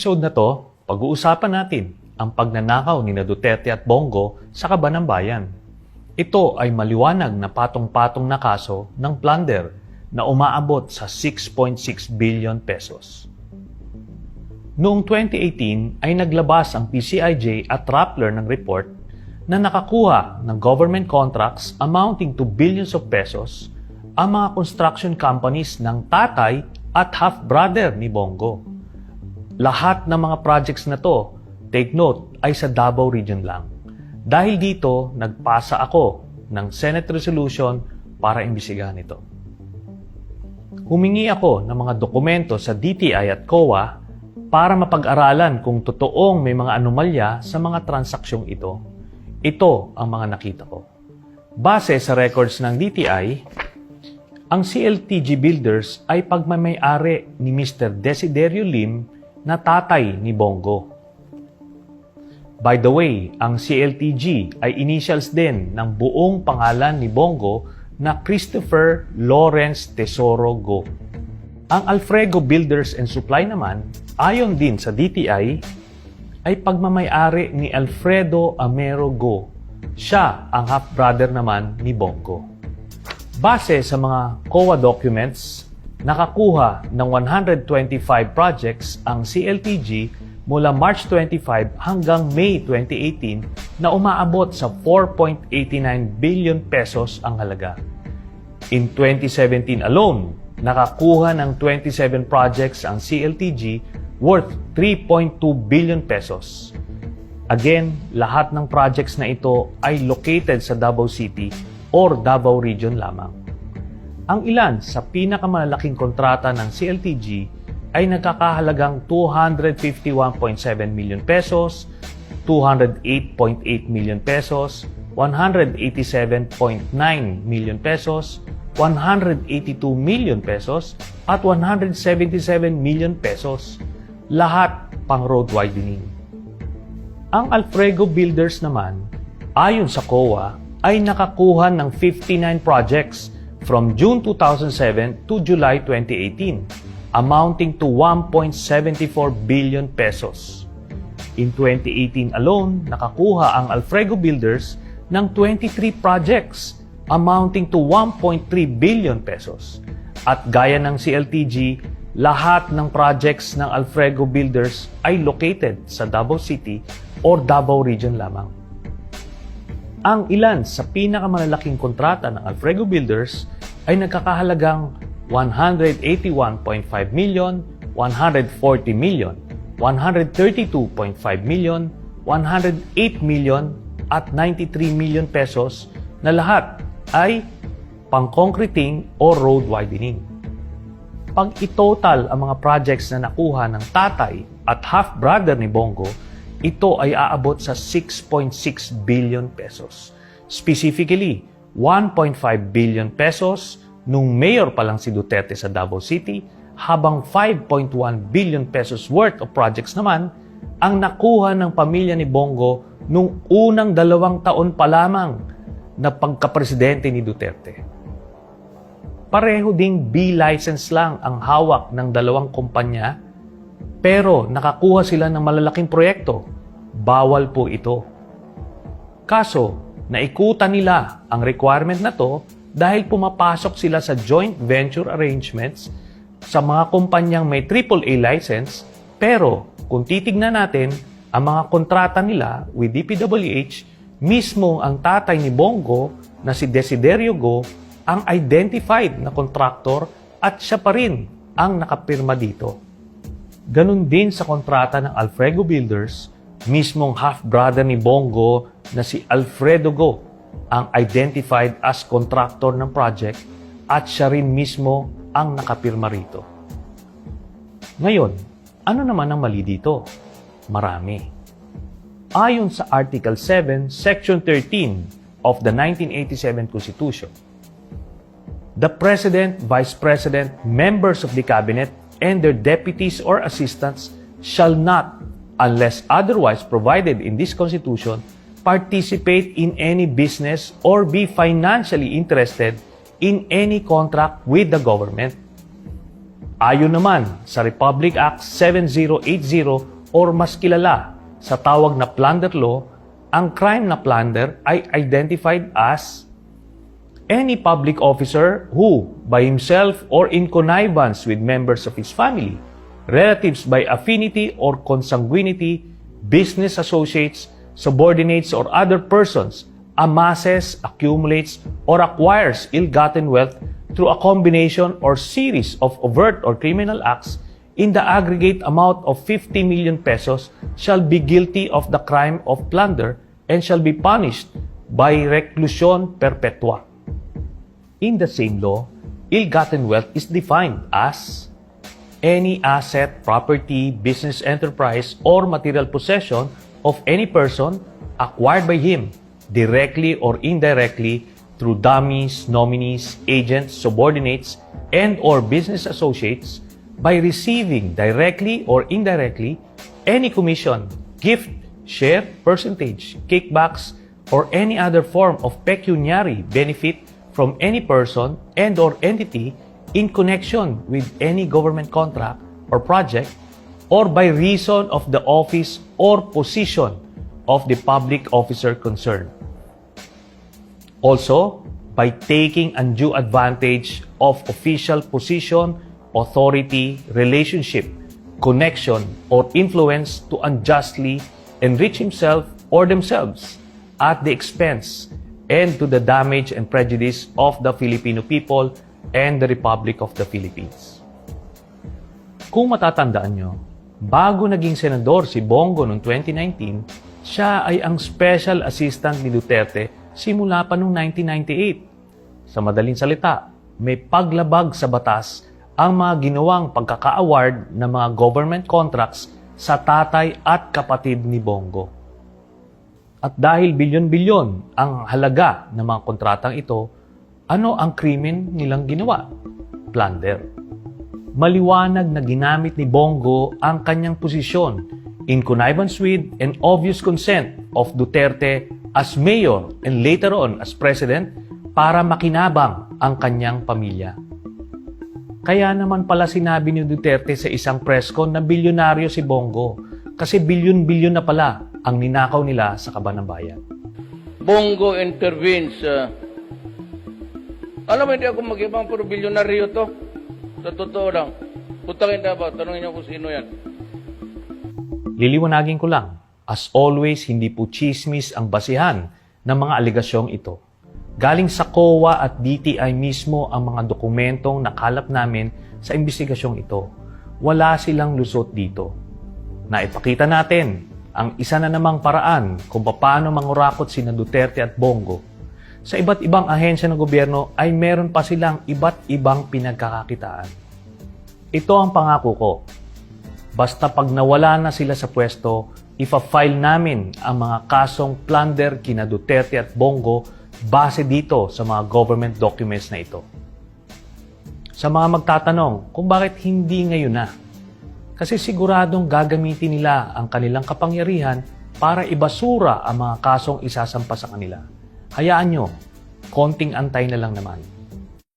episode na to, pag-uusapan natin ang pagnanakaw ni Duterte at Bongo sa kaban ng bayan. Ito ay maliwanag na patong-patong na kaso ng plunder na umaabot sa 6.6 billion pesos. Noong 2018 ay naglabas ang PCIJ at Rappler ng report na nakakuha ng government contracts amounting to billions of pesos ang mga construction companies ng tatay at half-brother ni Bongo. Lahat ng mga projects na to, take note, ay sa Davao Region lang. Dahil dito, nagpasa ako ng Senate Resolution para imbisigahan ito. Humingi ako ng mga dokumento sa DTI at COA para mapag-aralan kung totoong may mga anomalya sa mga transaksyong ito. Ito ang mga nakita ko. Base sa records ng DTI, ang CLTG Builders ay pagmamayari ni Mr. Desiderio Lim na tatay ni Bongo. By the way, ang CLTG ay initials din ng buong pangalan ni Bongo na Christopher Lawrence Tesoro Go. Ang Alfrego Builders and Supply naman, ayon din sa DTI, ay pagmamayari ni Alfredo Amero Go. Siya ang half-brother naman ni Bongo. Base sa mga COA documents, nakakuha ng 125 projects ang CLTG mula March 25 hanggang May 2018 na umaabot sa 4.89 billion pesos ang halaga. In 2017 alone, nakakuha ng 27 projects ang CLTG worth 3.2 billion pesos. Again, lahat ng projects na ito ay located sa Davao City or Davao Region lamang. Ang ilan sa pinakamalalaking kontrata ng CLTG ay nagkakahalagang 251.7 million pesos, 208.8 million pesos, 187.9 million pesos, 182 million pesos, at 177 million pesos. Lahat pang road widening. Ang Alfrego Builders naman, ayon sa COA, ay nakakuha ng 59 projects from June 2007 to July 2018, amounting to 1.74 billion pesos. In 2018 alone, nakakuha ang Alfrego Builders ng 23 projects amounting to 1.3 billion pesos. At gaya ng CLTG, lahat ng projects ng Alfrego Builders ay located sa Davao City or Davao Region lamang. Ang ilan sa pinakamalalaking kontrata ng Alfrego Builders ay nagkakahalagang 181.5 million, 140 million, 132.5 million, 108 million, at 93 million pesos na lahat ay pang-concreting o road widening. Pag itotal ang mga projects na nakuha ng tatay at half-brother ni Bongo, ito ay aabot sa 6.6 billion pesos. Specifically, 1.5 billion pesos nung mayor pa lang si Duterte sa Davao City, habang 5.1 billion pesos worth of projects naman ang nakuha ng pamilya ni Bongo nung unang dalawang taon pa lamang na pagkapresidente ni Duterte. Pareho ding B license lang ang hawak ng dalawang kumpanya pero nakakuha sila ng malalaking proyekto. Bawal po ito. Kaso, naikutan nila ang requirement na to dahil pumapasok sila sa joint venture arrangements sa mga kumpanyang may AAA license pero kung titignan natin ang mga kontrata nila with DPWH, mismo ang tatay ni Bongo na si Desiderio Go ang identified na contractor at siya pa rin ang nakapirma dito. Ganon din sa kontrata ng Alfrego Builders, mismong half-brother ni Bongo na si Alfredo Go ang identified as contractor ng project at siya rin mismo ang nakapirma rito. Ngayon, ano naman ang mali dito? Marami. Ayon sa Article 7, Section 13 of the 1987 Constitution, the President, Vice President, members of the Cabinet, and their deputies or assistants shall not, unless otherwise provided in this Constitution, participate in any business or be financially interested in any contract with the government. Ayon naman sa Republic Act 7080 or mas kilala sa tawag na plunder law, ang crime na plunder ay identified as any public officer who, by himself or in connivance with members of his family, relatives by affinity or consanguinity, business associates, subordinates, or other persons, amasses, accumulates, or acquires ill-gotten wealth through a combination or series of overt or criminal acts in the aggregate amount of 50 million pesos shall be guilty of the crime of plunder and shall be punished by reclusion perpetua. In the same law, ill-gotten wealth is defined as any asset, property, business enterprise, or material possession of any person acquired by him directly or indirectly through dummies, nominees, agents, subordinates, and or business associates by receiving directly or indirectly any commission, gift, share, percentage, kickbacks, or any other form of pecuniary benefit from any person and or entity in connection with any government contract or project or by reason of the office or position of the public officer concerned. Also, by taking undue advantage of official position, authority, relationship, connection, or influence to unjustly enrich himself or themselves at the expense and to the damage and prejudice of the Filipino people and the Republic of the Philippines. Kung matatandaan nyo, bago naging senador si Bongo noong 2019, siya ay ang special assistant ni Duterte simula pa noong 1998. Sa madaling salita, may paglabag sa batas ang mga ginawang pagkaka-award ng mga government contracts sa tatay at kapatid ni Bongo. At dahil bilyon-bilyon ang halaga ng mga kontratang ito, ano ang krimen nilang ginawa? Plunder. Maliwanag na ginamit ni Bongo ang kanyang posisyon in connivance with and obvious consent of Duterte as mayor and later on as president para makinabang ang kanyang pamilya. Kaya naman pala sinabi ni Duterte sa isang press con na bilyonaryo si Bongo kasi bilyon-bilyon na pala ang ninakaw nila sa kaban ng bayan. Bongo intervenes. uh, alam mo, hindi ako mag-ibang pero bilyonaryo to. Sa totoo lang. Putangin na ba? Tanungin niyo kung sino yan. Liliwanagin ko lang, as always, hindi po chismis ang basihan ng mga aligasyong ito. Galing sa COA at DTI mismo ang mga dokumentong nakalap namin sa investigasyong ito. Wala silang lusot dito. Naipakita natin ang isa na namang paraan kung paano mangurakot sina Duterte at Bongo. Sa iba't ibang ahensya ng gobyerno ay meron pa silang iba't ibang pinagkakakitaan. Ito ang pangako ko. Basta pag nawala na sila sa pwesto, ipa-file namin ang mga kasong plunder kina Duterte at Bongo base dito sa mga government documents na ito. Sa mga magtatanong kung bakit hindi ngayon na, kasi siguradong gagamitin nila ang kanilang kapangyarihan para ibasura ang mga kasong isasampa sa kanila. Hayaan nyo, konting antay na lang naman.